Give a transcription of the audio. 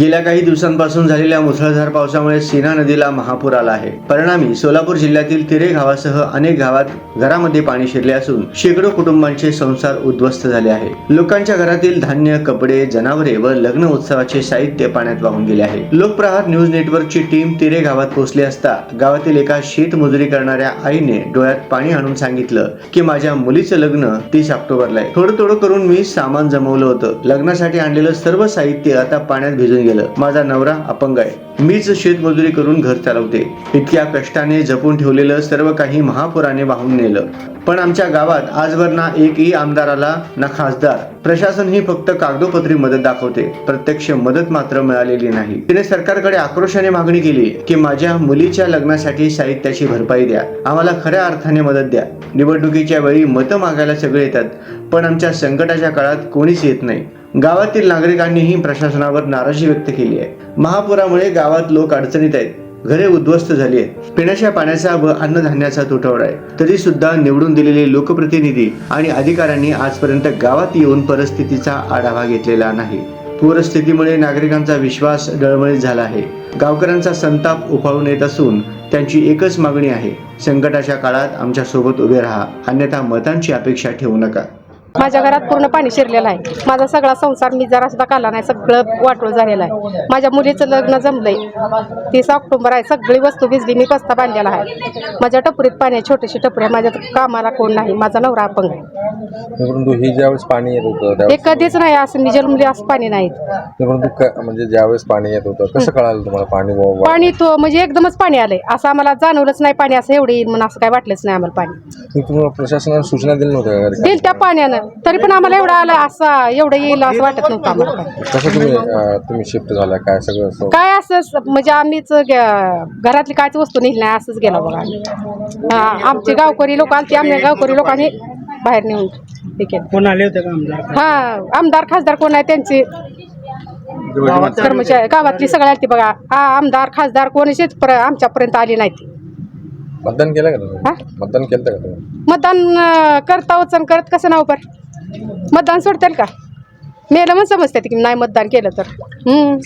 गेल्या काही दिवसांपासून झालेल्या मुसळधार पावसामुळे सीना नदीला महापूर आला आहे. परिणामी सोलापूर जिल्ह्यातील तिरे गावासह अनेक गावात घरामध्ये पाणी शिरले असून शेकडो कुटुंबांचे संसार उद्ध्वस्त झाले आहे. लोकांच्या घरातील धान्य कपडे जनावरे व लग्न उत्सवाचे साहित्य पाण्यात वाहून गेले आहे. लोकप्रहार न्यूज नेटवर्कची टीम तिरे गावात पोहोचली असता गावातील एका शेतमजुरी करणाऱ्या आईने डोळ्यात पाणी आणून सांगितलं की माझ्या मुलीचं लग्न तीस ऑक्टोबरला आहे. थोडं थोडं करून मी सामान जमवलं होतं. लग्नासाठी आणलेलं सर्व साहित्य आता पाण्यात भिजून गेलं. माझा नवरा अपंग आहे. मीच शेतमजुरी करून घर चालवते. इतक्या कष्टाने जपून ठेवलेलं सर्व काही महापुराने वाहून नेलं. पण आमच्या गावात आजवर ना एकही आमदाराला ना खासदार. प्रशासन ही फक्त कागदोपत्री मदत दाखवते. प्रत्यक्ष मदत मात्र मिळालेली नाही. तिने सरकारकडे आक्रोशाने मागणी केली की माझ्या मुलीच्या लग्नासाठी साहित्याची भरपाई द्या. आम्हाला खऱ्या अर्थाने मदत द्या. निवडणुकीच्या वेळी मतं मागायला सगळे येतात. पण आमच्या संकटाच्या काळात कोणीच येत नाही. गावातील नागरिकांनीही प्रशासनावर नाराजी व्यक्त केली आहे. महापुरामुळे गावात लोक अडचणीत आहेत. घरे उद्ध्वस्त झाली आहेत. पिण्याच्या पाण्याचा व अन्नधान्याचा तुटवडा आहे. तरी सुद्धा निवडून दिलेले लोकप्रतिनिधी आणि अधिकाऱ्यांनी आजपर्यंत गावात येऊन परिस्थितीचा आढावा घेतलेला नाही. पूरस्थितीमुळे नागरिकांचा विश्वास डळमळीत झाला आहे. गावकऱ्यांचा संताप उफाळून येत असून त्यांची एकच मागणी आहे. संकटाच्या काळात आमच्यासोबत उभे राहा. अन्यथा मतांची अपेक्षा ठेवू नका. माझ्या घरात पूर्ण पाणी शिरलेलं आहे. माझा सगळा संसार मी जरा सुद्धा काढला नाही सगळं वाटोळ झालेलं आहे. माझ्या मुलीचं लग्न जमलंय. तीस ऑक्टोबर आहे. सगळी वस्तू भिजली मी पस्ता बांधलेला आहे. माझ्या टपरीत पाणी आहे छोटीशी टपरी आहे. माझ्या कामाला कोण नाही माझा नवरा अपंग आहे. परंतु हे ज्यावेळेस पाणी येत होतं हे त्यावेळेस कधीच नाही असं मी जन्मली असं पाणी नाही परंतु क- म्हणजे ज्यावेळेस पाणी येत होतं कसं कळालं तुम्हाला पाणी व- व- पाणी तो म्हणजे एकदमच पाणी आलंय. असं आम्हाला जाणवलंच नाही पाणी असं एवढं येईल म्हणून असं काय वाटलंच नाही आम्हाला पाणी. तुम्हाला प्रशासनाने सूचना दिल्या नव्हत्या का? दिल त्या पाण्यानं. तरी पण आम्हाला एवढं आलं असं एवढं येईल असं वाटत नव्हतं आम्हाला. कसं तुम्ही अं, तुम्ही शिफ्ट झाला काय सगळं असं? काय असं म्हणजे आम्हीच ग- घरातली कायच वस्तू नेली नाही असंच गेलो बघा आम्ही. हा, आमचे गावकरी लोक आलते आमच्या गावकरी लोकांनी बाहेर नेऊन हे केलं. कोण आले होते का आमदार? हा आमदार खासदार कोण आहे त्यांचे? कर्मचारी गावातली सगळी आलती बघा. हा आमदार खासदार कोणीच आमच्यापर्यंत आली नाही ती मतदान केलं का हा? मतदान केलं का तुम्ही? मतदान अं, करता वचन करत कसं नाव पर? मतदान सोडतील का? मेलं मग समजते की नाही मतदान केलं तर. हम्म.